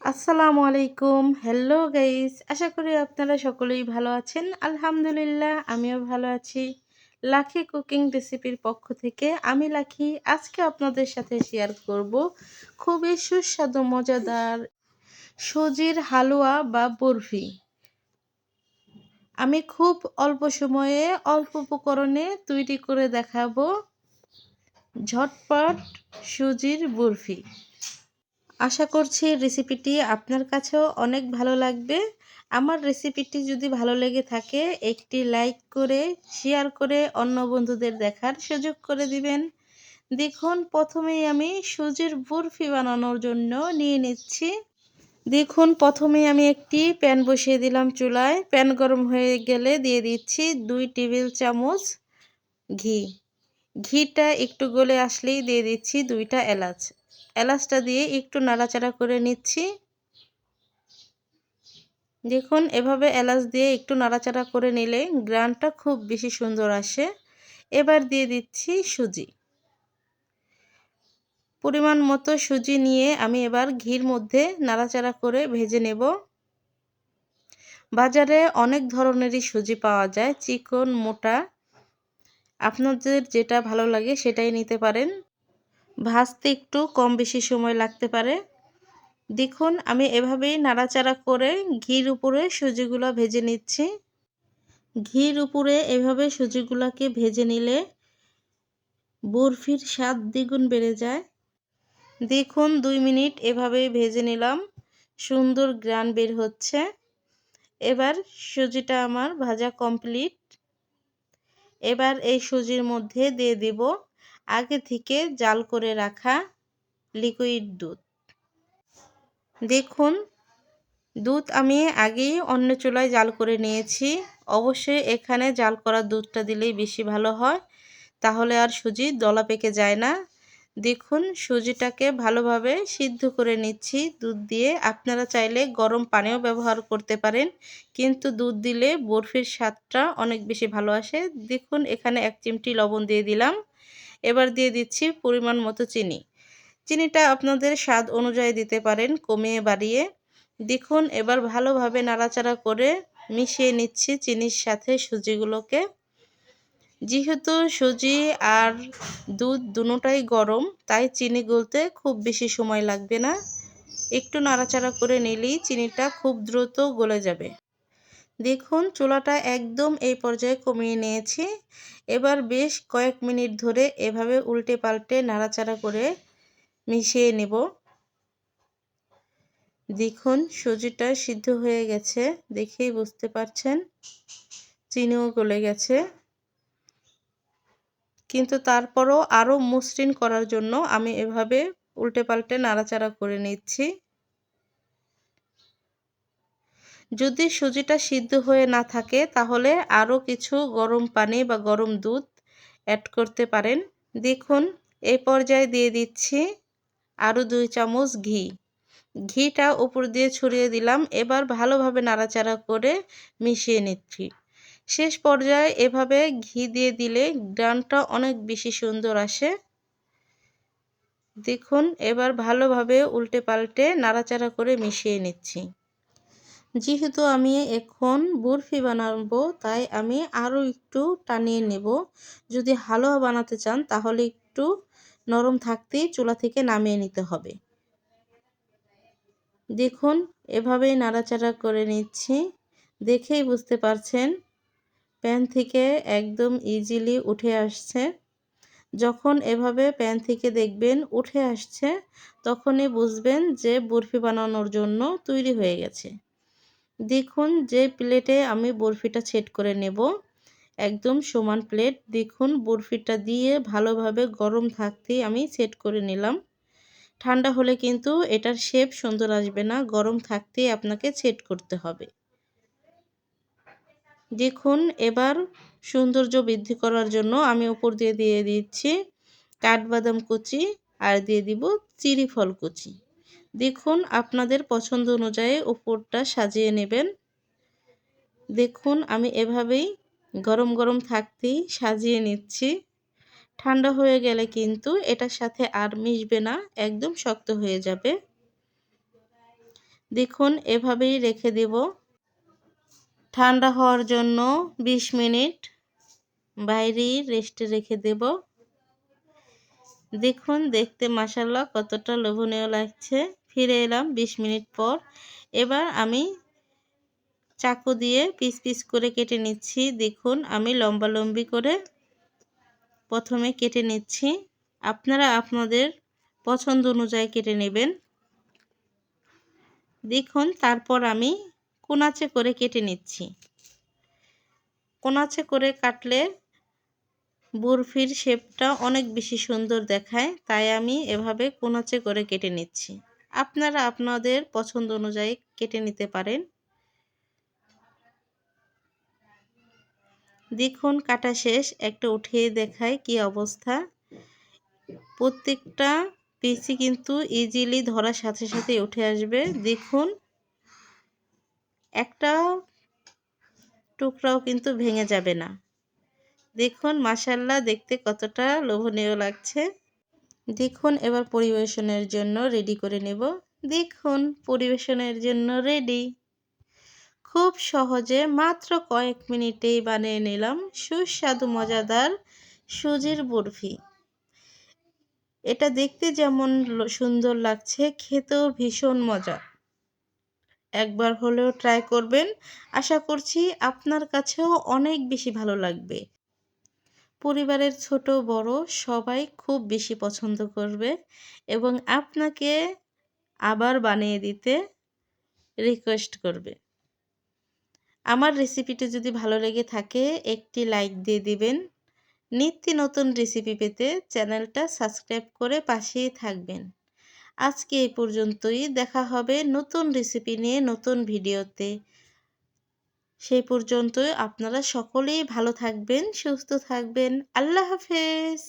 আসসালামু আলাইকুম। Hello guys আশা করি আপনারা সকলেই ভালো আছেন। আলহামদুলিল্লাহ, আমিও ভালো আছি। লাখি কুকিং রেসিপির পক্ষ থেকে আমি লাখি আজকে আপনাদের সাথে শেয়ার করব খুবই সুস্বাদু, মজাদার সুজির হালুয়া বা বরফি। আমি খুব অল্প সময়ে অল্প উপকরণে তৈরি করে দেখাবো ঝটপট সুজির বরফি। আশা করছি রেসিপিটি আপনার কাছেও অনেক ভালো লাগবে। আমার রেসিপিটি যদি ভালো লেগে থাকে, একটি লাইক করে শেয়ার করে অন্য বন্ধুদের দেখার সুযোগ করে দিবেন। দেখুন, প্রথমেই আমি সুজির বরফি বানানোর জন্য নিয়ে নিচ্ছি। দেখুন প্রথমে আমি একটি প্যান বসিয়ে দিলাম চুলায়। প্যান গরম হয়ে গেলে দিয়ে দিচ্ছি দুই টেবিল চামচ ঘি। ঘিটা একটু গলে আসলেই দিয়ে দিচ্ছি দুইটা এলাচ। এলাচটা দিয়ে একটু নাড়াচাড়া করে নিচ্ছি। দেখুন, এভাবে এলাচ দিয়ে একটু নাড়াচাড়া করে নিলে গ্রানটা খুব বেশি সুন্দর আসে। এবার দিয়ে দিচ্ছি সুজি। পরিমাণ মতো সুজি নিয়ে আমি এবার ঘির মধ্যে নাড়াচাড়া করে ভেজে নেব। বাজারে অনেক ধরনেরই সুজি পাওয়া যায়, চিকন, মোটা। আপনাদের যেটা ভালো লাগে সেটাই নিতে পারেন। ভাজতে একটু কম বেশি সময় লাগতে পারে। দেখুন, আমি এভাবেই নাড়াচাড়া করে ঘির উপরে সুজিগুলো ভেজে নিচ্ছি। ঘির উপরে এভাবে সুজিগুলোকে ভেজে নিলে বরফির স্বাদ দ্বিগুণ বেড়ে যায়। দেখুন, দুই মিনিট এভাবেই ভেজে নিলাম। সুন্দর গ্রান বের হচ্ছে। এবার সুজিটা আমার ভাজা কমপ্লিট। এবার এই সুজির মধ্যে দিয়ে দিব আগে থেকে জাল করে রাখা লিকুইড দুধ। দেখুন, দুধ আমি আগেই অন্য চুলায় জাল করে নিয়েছি। অবশ্যই এখানে জাল করা দুধটা দিলেই বেশি ভালো হয়, তাহলে আর সুজি দলা পেকে যায় না। দেখুন, সুজিটাকে ভালোভাবে সিদ্ধ করে নিচ্ছি। দুধ দিয়ে আপনারা চাইলে গরম পানিও ব্যবহার করতে পারেন, কিন্তু দুধ দিলে বরফির স্বাদটা অনেক বেশি ভালো আসে। দেখুন, এখানে এক চিমটি লবণ দিয়ে দিলাম। এবার দিয়ে দিচ্ছি পরিমাণ মতো চিনি। চিনিটা আপনাদের স্বাদ অনুযায়ী দিতে পারেন, কমিয়ে বাড়িয়ে। দেখুন, এবার ভালোভাবে নাড়াচাড়া করে মিশিয়ে নিচ্ছি চিনির সাথে সুজিগুলোকে। যেহেতু সুজি আর দুধ দুটোটাই গরম, তাই চিনি গলতে খুব বেশি সময় লাগবে না। একটু নাড়াচাড়া করে নিলেই চিনিটা খুব দ্রুত গলে যাবে। দেখুন, চুলাটা একদম এই পর্যায়ে কমিয়ে নিয়েছি। এবার বেশ কয়েক মিনিট ধরে এভাবে উল্টে পাল্টে নাড়াচাড়া করে মিশিয়ে নেব। দেখুন, সুজিটা সিদ্ধ হয়ে গেছে, দেখেই বুঝতে পারছেন, চিনিও গলে গেছে। কিন্তু তারপরও আরও মসৃণ করার জন্য আমি এভাবে উল্টে পাল্টে নাড়াচাড়া করে নিচ্ছি। যদি সুজিটা সিদ্ধ হয়ে না থাকে, তাহলে আরও কিছু গরম পানি বা গরম দুধ অ্যাড করতে পারেন। দেখুন এই পর্যায়ে দিয়ে দিচ্ছি আরও দুই চামচ ঘি। ঘিটা উপর দিয়ে ছড়িয়ে দিলাম, এবার ভালোভাবে নাড়াচাড়া করে মিশিয়ে নিচ্ছি। শেষ পর্যায়ে এভাবে ঘি দিয়ে দিলে গ্রানটা অনেক বেশি সুন্দর আসে। দেখুন, এবার ভালোভাবে উল্টে পাল্টে নাড়াচাড়া করে মিশিয়ে নিচ্ছি। যেহেতু আমি এখন বরফি বানাবো, তাই আমি আরও একটু টানিয়ে নেব। যদি হালুয়া বানাতে চান, তাহলে একটু নরম থাকতেই চুলা থেকে নামিয়ে নিতে হবে। দেখুন এভাবেই নাড়াচাড়া করে নিচ্ছি। দেখেই বুঝতে পারছেন, প্যান থেকে একদম ইজিলি উঠে আসছে। যখন এভাবে প্যান থেকে দেখবেন উঠে আসছে, তখনই বুঝবেন যে বরফি বানানোর জন্য তৈরি হয়ে গেছে। দেখুন যে প্লেটে আমি বরফিটা সেট করে নেব। একদম সমান প্লেট দেখুন বরফিটা দিয়ে ভালোভাবে গরম থাকতেই আমি সেট করে নিলাম। ঠান্ডা হলে কিন্তু এটার শেপ সুন্দর আসবে না। গরম থাকতেই আপনাকে সেট করতে হবে। দেখুন এবার সৌন্দর্য বৃদ্ধি করার জন্য আমি উপর দিয়ে দিয়ে দিচ্ছি কাঠবাদাম কুচি আর দিয়ে দিব চিরি ফল কুচি। দেখুন আপনাদের পছন্দ অনুযায়ী উপরটা সাজিয়ে নেবেন। দেখুন আমি এভাবেই গরম গরম থাকতেই সাজিয়ে নিচ্ছি। ঠান্ডা হয়ে গেলে কিন্তু এটার সাথে আর মিশবে না, একদম শক্ত হয়ে যাবে। দেখুন এভাবেই রেখে দেব। ঠান্ডা হওয়ার জন্য ২০ মিনিট বাইরেই রেস্টে রেখে দেব। দেখুন দেখতে মাসাল্লাহ কতটা লোভনীয় লাগছে। ফিরে এলাম ২০ মিনিট পর। এবার আমি চাকু দিয়ে পিস পিস করে কেটে নিচ্ছি। দেখুন, আমি লম্বা লম্বি করে প্রথমে কেটে নিচ্ছি। আপনারা আপনাদের পছন্দ অনুযায়ী কেটে নেবেন। দেখুন, তারপর আমি কোনাচে করে কেটে নিচ্ছি। কোনাচে করে কাটলে বরফির শেপটা অনেক বেশি সুন্দর দেখায়, তাই আমি এভাবে কোনাচে করে কেটে নিচ্ছি। আপনারা আপনাদের পছন্দ অনুযায়ী কেটে নিতে পারেন। দেখুন, কাটা শেষ। একটা উঠিয়ে দেখায় কি অবস্থা। প্রত্যেকটা পিসি কিন্তু ইজিলি ধরার সাথে সাথে উঠে আসবে। দেখুন, একটা টুকরাও কিন্তু ভেঙে যাবে না। দেখুন মাসাল্লাহ দেখতে কতটা লোভনীয় লাগছে। দেখুন, এবার পরিবেশনের জন্য রেডি করে নেব। দেখুন, পরিবেশনের জন্য রেডি খুব সহজে মাত্র কয়েক মিনিটেই বানিয়ে নিলাম সুস্বাদু, মজাদার সুজির বরফি। এটা দেখতে যেমন সুন্দর লাগছে, খেতেও ভীষণ মজা। একবার হলেও ট্রাই করবেন। আশা করছি আপনার কাছেও অনেক বেশি ভালো লাগবে। পরিবারের ছোট বড় সবাই খুব বেশি পছন্দ করবে এবং আপনাকে আবার বানিয়ে দিতে রিকোয়েস্ট করবে। আমার রেসিপিটি যদি ভালো লেগে থাকে, একটি লাইক দিয়ে দিবেন। নিত্য নতুন রেসিপি পেতে চ্যানেলটা সাবস্ক্রাইব করে পাশেই থাকবেন। আজকে এই পর্যন্তই। দেখা হবে নতুন রেসিপি নিয়ে নতুন ভিডিওতে সেই পর্যন্ত আপনারা সকলেই ভালো থাকবেন সুস্থ থাকবেন। আল্লাহ হাফেজ।